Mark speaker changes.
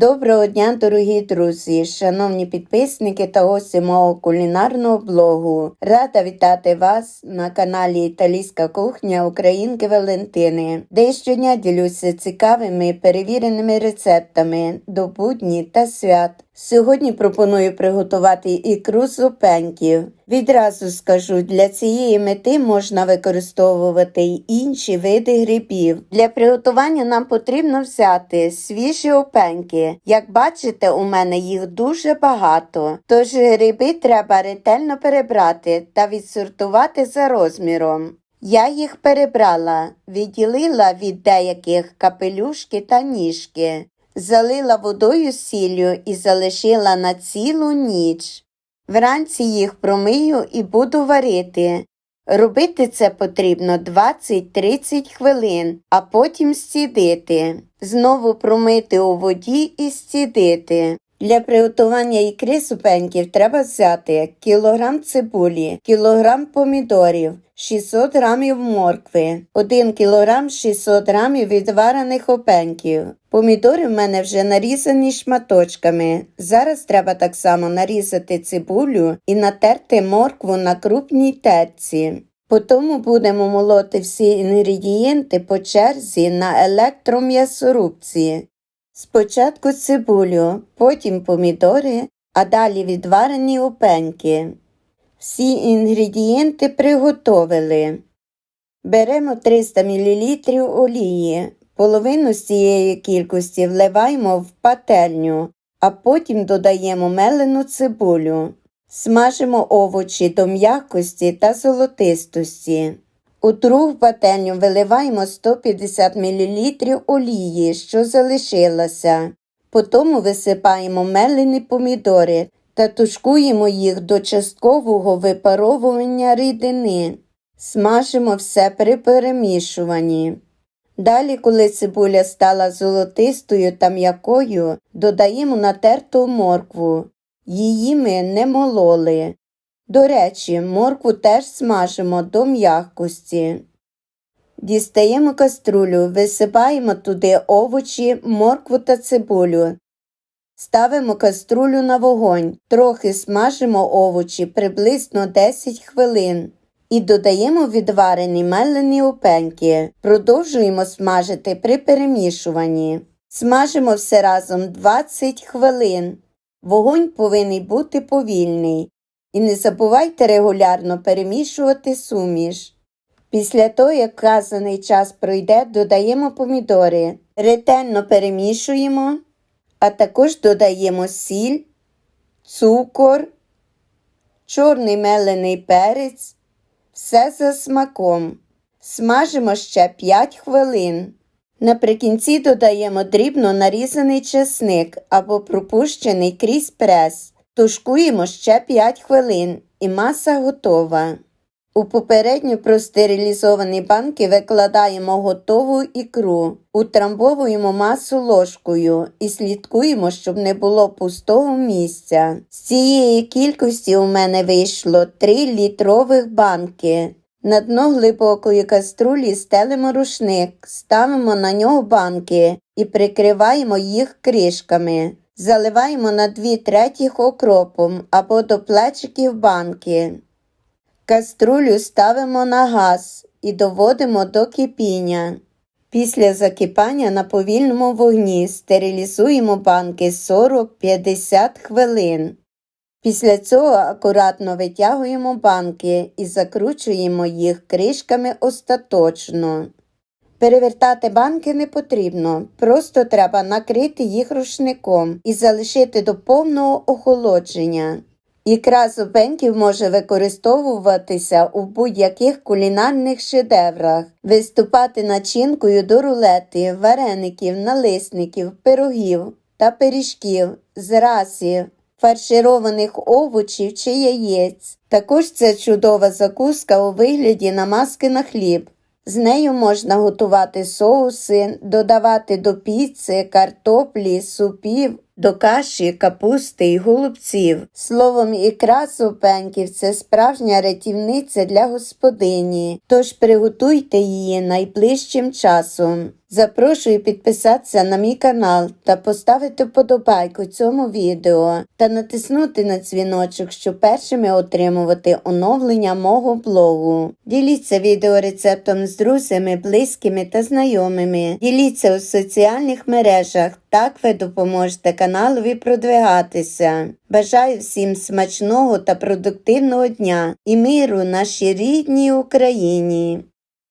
Speaker 1: Доброго дня, дорогі друзі, шановні підписники та гості мого кулінарного блогу. Рада вітати вас на каналі Італійська кухня Українки Валентини, де щодня ділюся цікавими перевіреними рецептами до будні та свят. Сьогодні пропоную приготувати ікру з. Відразу скажу, для цієї мети можна використовувати й інші види грибів. Для приготування нам потрібно взяти свіжі опеньки. Як бачите, у мене їх дуже багато, тож гриби треба ретельно перебрати та відсортувати за розміром. Я їх перебрала, відділила від деяких капелюшки та ніжки, залила водою сіллю і залишила на цілу ніч. Вранці їх промию і буду варити. Робити це потрібно 20-30 хвилин, а потім стідити. Знову промити у воді і стідити. Для приготування ікри супеньків треба взяти кілограм цибулі, кілограм помідорів, 600 грамів моркви, 1 кілограм 600 грамів відварених опеньків. Помідори в мене вже нарізані шматочками. Зараз треба так само нарізати цибулю і натерти моркву на крупній терці. Потім будемо молоти всі інгредієнти по черзі на електром'ясорубці. Спочатку цибулю, потім помідори, а далі відварені опеньки. Всі інгредієнти приготовили. Беремо 300 мл олії. Половину з цієї кількості вливаємо в пательню, а потім додаємо мелену цибулю. Смажимо овочі до м'якості та золотистості. У другу пательню виливаємо 150 мл олії, що залишилася. Потім висипаємо мелені помідори та тушкуємо їх до часткового випаровування рідини. Смажимо все при перемішуванні. Далі, коли цибуля стала золотистою та м'якою, додаємо натерту моркву. Її ми не мололи. До речі, моркву теж смажимо до м'якості. Дістаємо каструлю, висипаємо туди овочі, моркву та цибулю. Ставимо каструлю на вогонь, трохи смажимо овочі приблизно 10 хвилин. І додаємо відварені мелені опеньки. Продовжуємо смажити при перемішуванні. Смажимо все разом 20 хвилин. Вогонь повинен бути повільний. І не забувайте регулярно перемішувати суміш. Після того, як вказаний час пройде, додаємо помідори. Ретельно перемішуємо, а також додаємо сіль, цукор, чорний мелений перець, все за смаком. Смажимо ще 5 хвилин. Наприкінці додаємо дрібно нарізаний чесник або пропущений крізь прес. Тушкуємо ще 5 хвилин і маса готова. У попередньо простерилізовані банки викладаємо готову ікру, утрамбовуємо масу ложкою і слідкуємо, щоб не було пустого місця. З цієї кількості у мене вийшло 3 літрових банки. На дно глибокої каструлі стелимо рушник, ставимо на нього банки і прикриваємо їх кришками. Заливаємо на 2 третіх окропом або до плечиків банки. Каструлю ставимо на газ і доводимо до кипіння. Після закипання на повільному вогні стерилізуємо банки 40-50 хвилин. Після цього акуратно витягуємо банки і закручуємо їх кришками остаточно. Перевертати банки не потрібно, просто треба накрити їх рушником і залишити до повного охолодження. Ікра зубеньків може використовуватися у будь-яких кулінарних шедеврах, виступати начинкою до рулети, вареників, налисників, пирогів та пиріжків, зрасів, фаршированих овочів чи яєць. Також це чудова закуска у вигляді намазки на хліб. З нею можна готувати соуси, додавати до піци, картоплі, супів, до каші, капусти і голубців. Словом, ікра супеньків це справжня рятівниця для господині, тож приготуйте її найближчим часом. Запрошую підписатися на мій канал та поставити вподобайку цьому відео та натиснути на дзвіночок, щоб першими отримувати оновлення мого блогу. Діліться відеорецептом з друзями, близькими та знайомими. Діліться у соціальних мережах. Так ви допоможете каналові продвигатися. Бажаю всім смачного та продуктивного дня і миру нашій рідній Україні.